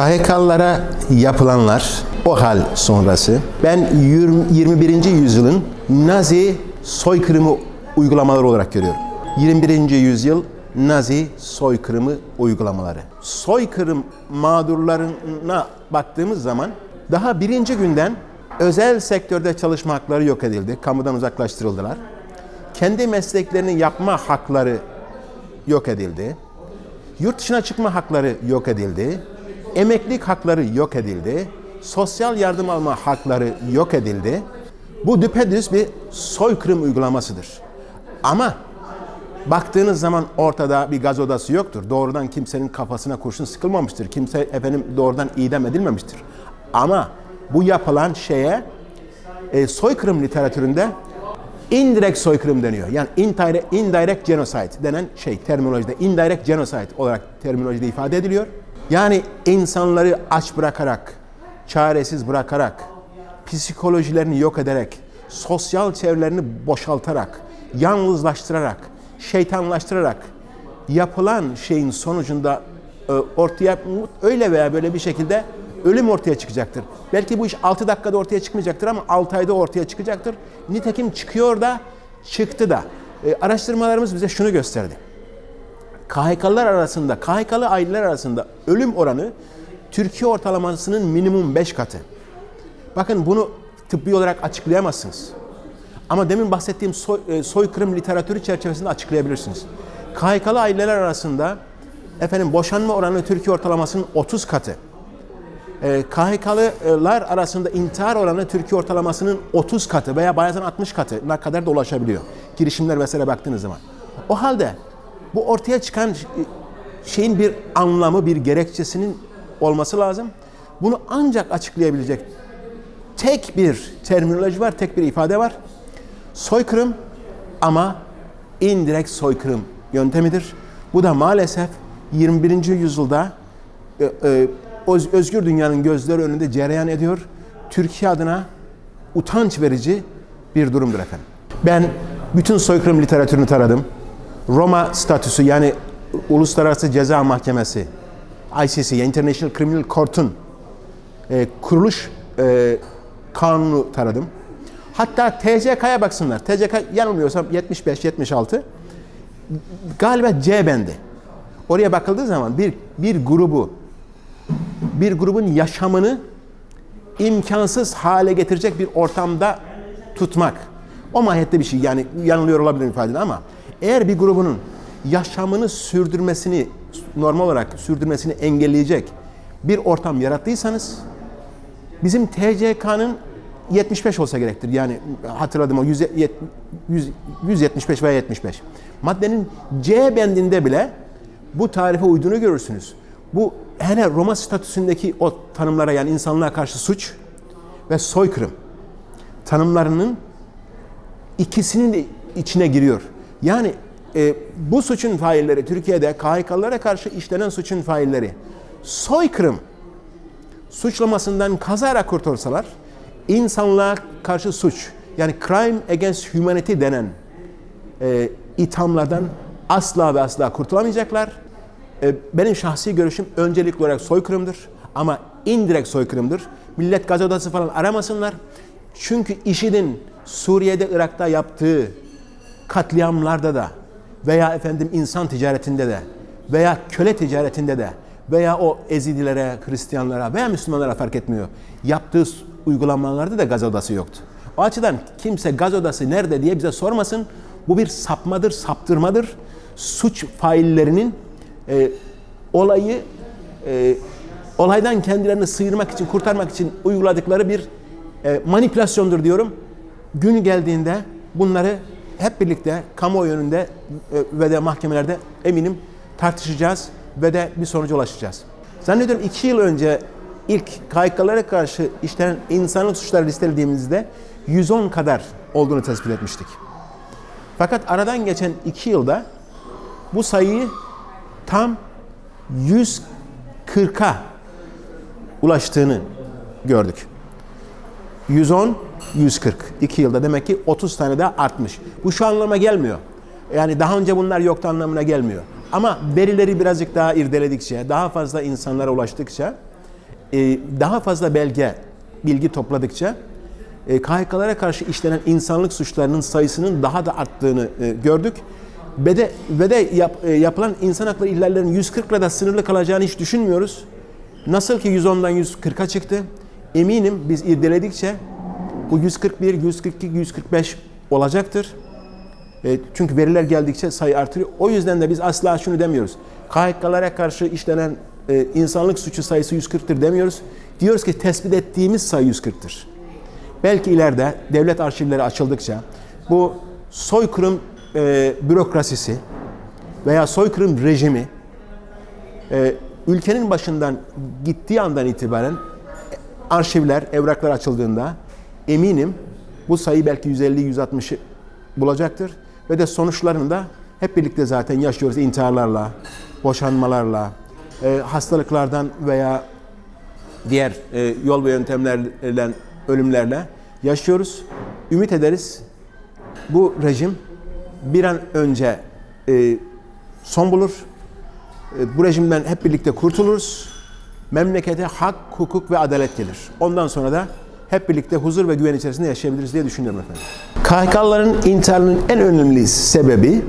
KHK'lara yapılanlar o hal sonrası ben 20 21. yüzyılın Nazi soykırımı uygulamaları olarak görüyorum. 21. yüzyıl Nazi soykırımı uygulamaları. Soykırım mağdurlarına baktığımız zaman daha birinci günden özel sektörde çalışma hakları yok edildi. Kamudan uzaklaştırıldılar. Kendi mesleklerini yapma hakları yok edildi. Yurt dışına çıkma hakları yok edildi. Emeklilik hakları yok edildi. Sosyal yardım alma hakları yok edildi. Bu düpedüz bir soykırım uygulamasıdır. Ama baktığınız zaman ortada bir gaz odası yoktur. Doğrudan kimsenin kafasına kurşun sıkılmamıştır. Kimse efendim doğrudan idam edilmemiştir. Ama bu yapılan şeye e, soykırım literatüründe indirect soykırım deniyor. Yani indirect, indirect genocide denen şey terminolojide indirect genocide olarak terminolojide ifade ediliyor. Yani insanları aç bırakarak, çaresiz bırakarak, psikolojilerini yok ederek, sosyal çevrelerini boşaltarak, yalnızlaştırarak, şeytanlaştırarak yapılan şeyin sonucunda e, ortaya öyle veya böyle bir şekilde ölüm ortaya çıkacaktır. Belki bu iş 6 dakikada ortaya çıkmayacaktır ama 6 ayda ortaya çıkacaktır. Nitekim çıkıyor da çıktı da. E, araştırmalarımız bize şunu gösterdi. KHK'lılar arasında, KHK'lı aileler arasında ölüm oranı Türkiye ortalamasının minimum 5 katı. Bakın bunu tıbbi olarak açıklayamazsınız. Ama demin bahsettiğim soy, e, soykırım literatürü çerçevesinde açıklayabilirsiniz. KHK'lı aileler arasında efendim boşanma oranı Türkiye ortalamasının 30 katı. E, KHK'lılar arasında intihar oranı Türkiye ortalamasının 30 katı veya bazen 60 katına kadar da ulaşabiliyor. Girişimler mesela baktığınız zaman. O halde bu ortaya çıkan şeyin bir anlamı, bir gerekçesinin olması lazım. Bunu ancak açıklayabilecek tek bir terminoloji var, tek bir ifade var. Soykırım ama indirekt soykırım yöntemidir. Bu da maalesef 21. yüzyılda e, e, özgür dünyanın gözleri önünde cereyan ediyor. Türkiye adına utanç verici bir durumdur efendim. Ben bütün soykırım literatürünü taradım. Roma statüsü yani Uluslararası Ceza Mahkemesi, ICC, International Criminal Court'un e, kuruluş e, kanunu taradım. Hatta TCK'ya baksınlar. TCK yanılmıyorsam 75-76 galiba C bendi. Oraya bakıldığı zaman bir bir grubu bir grubun yaşamını imkansız hale getirecek bir ortamda tutmak. O mahiyette bir şey yani yanılıyor olabilir ifade ama eğer bir grubunun yaşamını sürdürmesini normal olarak sürdürmesini engelleyecek bir ortam yarattıysanız bizim TCK'nın 75 olsa gerektir. Yani hatırladım o 100, 100, 175 veya 75. Maddenin C bendinde bile bu tarife uyduğunu görürsünüz. Bu hele Roma statüsündeki o tanımlara yani insanlığa karşı suç ve soykırım tanımlarının ikisinin de içine giriyor. Yani e, bu suçun failleri Türkiye'de KHK'lara karşı işlenen suçun failleri soykırım suçlamasından kazara kurtulsalar insanlığa karşı suç yani crime against humanity denen e, ithamlardan asla ve asla kurtulamayacaklar. E, benim şahsi görüşüm öncelikli olarak soykırımdır ama indirekt soykırımdır. Millet gaz odası falan aramasınlar. Çünkü IŞİD'in Suriye'de, Irak'ta yaptığı katliamlarda da veya efendim insan ticaretinde de veya köle ticaretinde de veya o Ezidilere, Hristiyanlara veya Müslümanlara fark etmiyor. Yaptığı uygulamalarda da gaz odası yoktu. O açıdan kimse gaz odası nerede diye bize sormasın. Bu bir sapmadır, saptırmadır. Suç faillerinin e, olayı e, olaydan kendilerini sıyırmak için, kurtarmak için uyguladıkları bir e, manipülasyondur diyorum. Günü geldiğinde bunları hep birlikte kamuoyu önünde e, ve de mahkemelerde eminim tartışacağız ve de bir sonuca ulaşacağız. Zannediyorum iki yıl önce ilk KHK'lara karşı işlenen insanlık suçları listelediğimizde 110 kadar olduğunu tespit etmiştik. Fakat aradan geçen iki yılda bu sayıyı tam 140'a ulaştığını gördük. 110, 140. 2 yılda demek ki 30 tane daha artmış. Bu şu anlama gelmiyor. Yani daha önce bunlar yoktu anlamına gelmiyor. Ama verileri birazcık daha irdeledikçe, daha fazla insanlara ulaştıkça e, daha fazla belge, bilgi topladıkça e, KHK'lara karşı işlenen insanlık suçlarının sayısının daha da arttığını e, gördük. Ve de, ve de yap- yapılan insan hakları ihlallerinin 140'la da sınırlı kalacağını hiç düşünmüyoruz. Nasıl ki 110'dan 140'a çıktı. Eminim biz irdeledikçe bu 141, 142, 145 olacaktır. E, çünkü veriler geldikçe sayı artıyor. O yüzden de biz asla şunu demiyoruz. KHK'lara karşı işlenen e, insanlık suçu sayısı 140'tır demiyoruz. Diyoruz ki tespit ettiğimiz sayı 140'tır. Belki ileride devlet arşivleri açıldıkça bu soykırım e, bürokrasisi veya soykırım rejimi e, ülkenin başından gittiği andan itibaren arşivler, evraklar açıldığında eminim bu sayı belki 150-160'ı bulacaktır. Ve de sonuçlarını da hep birlikte zaten yaşıyoruz intiharlarla, boşanmalarla, e, hastalıklardan veya diğer e, yol ve yöntemlerle, ölümlerle yaşıyoruz. Ümit ederiz bu rejim bir an önce e, son bulur. E, bu rejimden hep birlikte kurtuluruz. Memlekete hak, hukuk ve adalet gelir. Ondan sonra da hep birlikte huzur ve güven içerisinde yaşayabiliriz diye düşünüyorum efendim. KHK'ların intiharının en önemli sebebi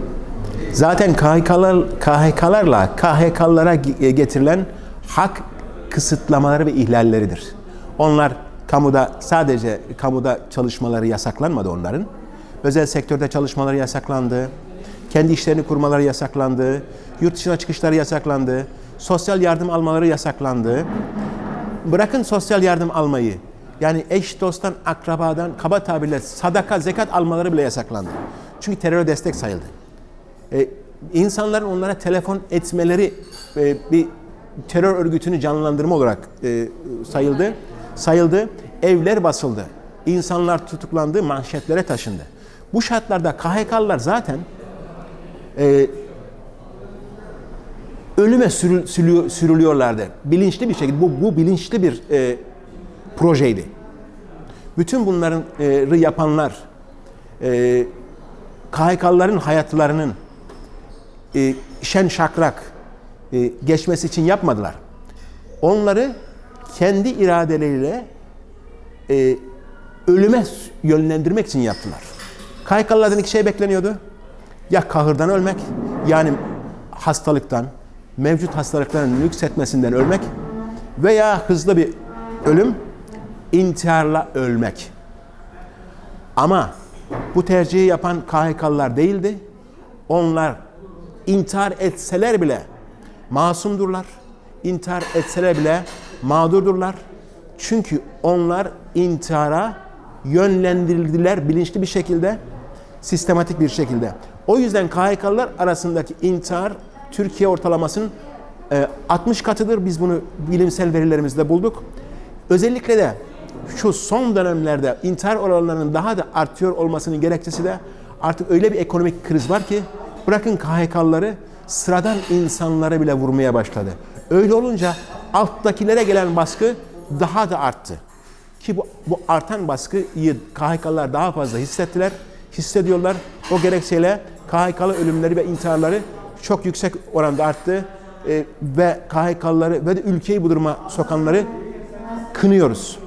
zaten KHK'lar, KHK'larla KHK'lara getirilen hak kısıtlamaları ve ihlalleridir. Onlar kamuda sadece kamuda çalışmaları yasaklanmadı onların. Özel sektörde çalışmaları yasaklandı. Kendi işlerini kurmaları yasaklandı. Yurt dışına çıkışları yasaklandı. Sosyal yardım almaları yasaklandı. Bırakın sosyal yardım almayı. Yani eş dosttan, akrabadan, kaba tabirle sadaka, zekat almaları bile yasaklandı. Çünkü teröre destek sayıldı. Ee, insanların onlara telefon etmeleri e, bir terör örgütünü canlandırma olarak e, sayıldı. Sayıldı. Evler basıldı. İnsanlar tutuklandı, manşetlere taşındı. Bu şartlarda KHK'lılar zaten e, ölüme sürül, sürülüyor- sürülüyorlardı. Bilinçli bir şekilde. Bu, bu bilinçli bir e, projeydi. Bütün bunların e, yapanlar e, KHK'lıların hayatlarının e, şen şakrak e, geçmesi için yapmadılar. Onları kendi iradeleriyle e, ölüme yönlendirmek için yaptılar. KHK'lılardan iki şey bekleniyordu. Ya kahırdan ölmek, yani hastalıktan, mevcut hastalıkların nüksetmesinden ölmek veya hızlı bir ölüm, intiharla ölmek. Ama bu tercihi yapan KHK'lılar değildi. Onlar intihar etseler bile masumdurlar. İntihar etseler bile mağdurdurlar. Çünkü onlar intihara yönlendirildiler bilinçli bir şekilde, sistematik bir şekilde. O yüzden KHK'lılar arasındaki intihar Türkiye ortalamasının e, 60 katıdır. Biz bunu bilimsel verilerimizde bulduk. Özellikle de şu son dönemlerde intihar oranlarının daha da artıyor olmasının gerekçesi de artık öyle bir ekonomik kriz var ki bırakın KHK'lıları sıradan insanları bile vurmaya başladı. Öyle olunca alttakilere gelen baskı daha da arttı. Ki bu, bu artan baskıyı KHK'lılar daha fazla hissettiler, hissediyorlar. O gerekçeyle KHK'lı ölümleri ve intiharları çok yüksek oranda arttı. Ee, ve KHK'lıları ve de ülkeyi bu duruma sokanları kınıyoruz.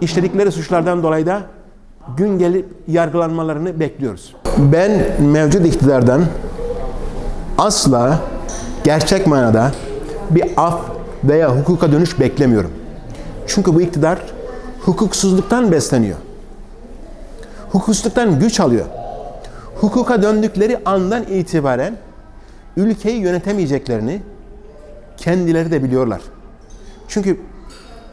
İşledikleri suçlardan dolayı da gün gelip yargılanmalarını bekliyoruz. Ben mevcut iktidardan asla gerçek manada bir af veya hukuka dönüş beklemiyorum. Çünkü bu iktidar hukuksuzluktan besleniyor. Hukuksuzluktan güç alıyor. Hukuka döndükleri andan itibaren ülkeyi yönetemeyeceklerini kendileri de biliyorlar. Çünkü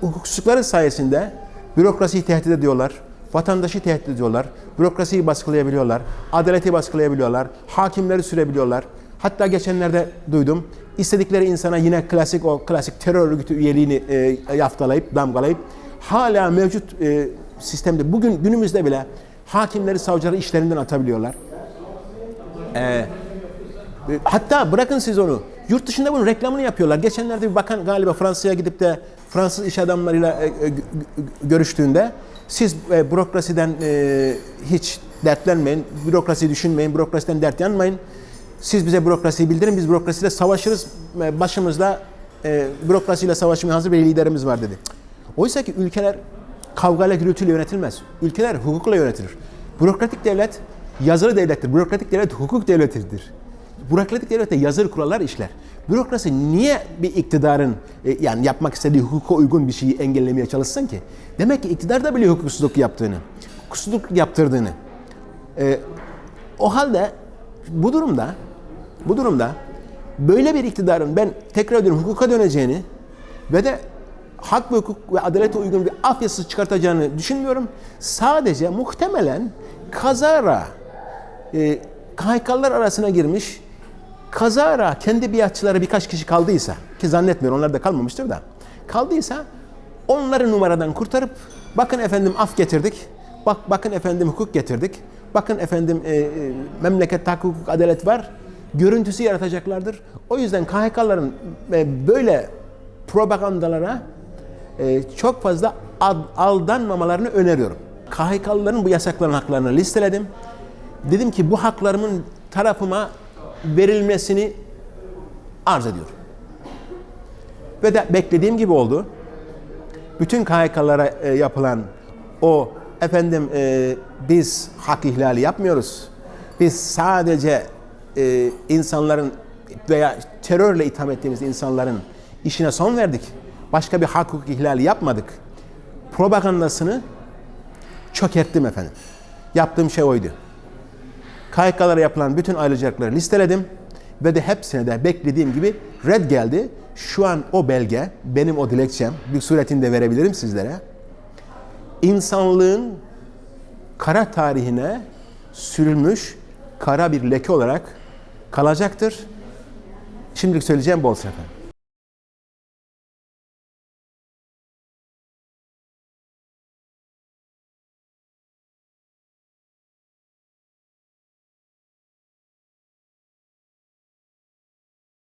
hukuksuzlukları sayesinde bürokrasiyi tehdit ediyorlar, vatandaşı tehdit ediyorlar, bürokrasiyi baskılayabiliyorlar, adaleti baskılayabiliyorlar, hakimleri sürebiliyorlar. Hatta geçenlerde duydum, istedikleri insana yine klasik o klasik terör örgütü üyeliğini e, yaftalayıp, damgalayıp hala mevcut e, sistemde bugün günümüzde bile hakimleri, savcıları işlerinden atabiliyorlar. E, Hatta bırakın siz onu. Yurt dışında bunun reklamını yapıyorlar. Geçenlerde bir bakan galiba Fransa'ya gidip de Fransız iş adamlarıyla e, e, gö- gö- görüştüğünde siz e, bürokrasiden hiç dertlenmeyin, bürokrasiyi düşünmeyin, bürokrasiden dert yanmayın. Siz bize bürokrasiyi bildirin, biz bürokrasiyle savaşırız. Başımızda bürokrasiyle savaşmaya hazır bir liderimiz var dedi. Oysa ki ülkeler kavgayla gürültüyle yönetilmez. Ülkeler hukukla yönetilir. Bürokratik devlet yazılı devlettir. Bürokratik devlet hukuk devletidir. Bürokratik devlette yazılı kurallar işler. Bürokrasi niye bir iktidarın e, yani yapmak istediği hukuka uygun bir şeyi engellemeye çalışsın ki? Demek ki iktidar da biliyor hukuksuzluk yaptığını, hukuksuzluk yaptırdığını. E, o halde bu durumda bu durumda böyle bir iktidarın ben tekrar ediyorum hukuka döneceğini ve de hak ve hukuk ve adalete uygun bir af yasası çıkartacağını düşünmüyorum. Sadece muhtemelen kazara e, KHK'lar arasına girmiş kazara kendi biatçıları birkaç kişi kaldıysa ki zannetmiyorum onlar da kalmamıştır da kaldıysa onları numaradan kurtarıp bakın efendim af getirdik bak bakın efendim hukuk getirdik bakın efendim e, e, memlekette hukuk adalet var görüntüsü yaratacaklardır. O yüzden KHK'ların e, böyle propagandalara e, çok fazla ad- aldanmamalarını öneriyorum. KHK'lıların bu yasaklanan haklarını listeledim. Dedim ki bu haklarımın tarafıma verilmesini arz ediyorum. Ve de beklediğim gibi oldu. Bütün KHK'lara e, yapılan o efendim e, biz hak ihlali yapmıyoruz. Biz sadece e, insanların veya terörle itham ettiğimiz insanların işine son verdik. Başka bir hak hukuk ihlali yapmadık. Propagandasını çökerttim efendim. Yaptığım şey oydu. KHK'lara yapılan bütün ayrıcalıkları listeledim ve de hepsine de beklediğim gibi red geldi. Şu an o belge, benim o dilekçem, bir suretinde verebilirim sizlere. İnsanlığın kara tarihine sürülmüş kara bir leke olarak kalacaktır. Şimdilik söyleyeceğim bol efendim.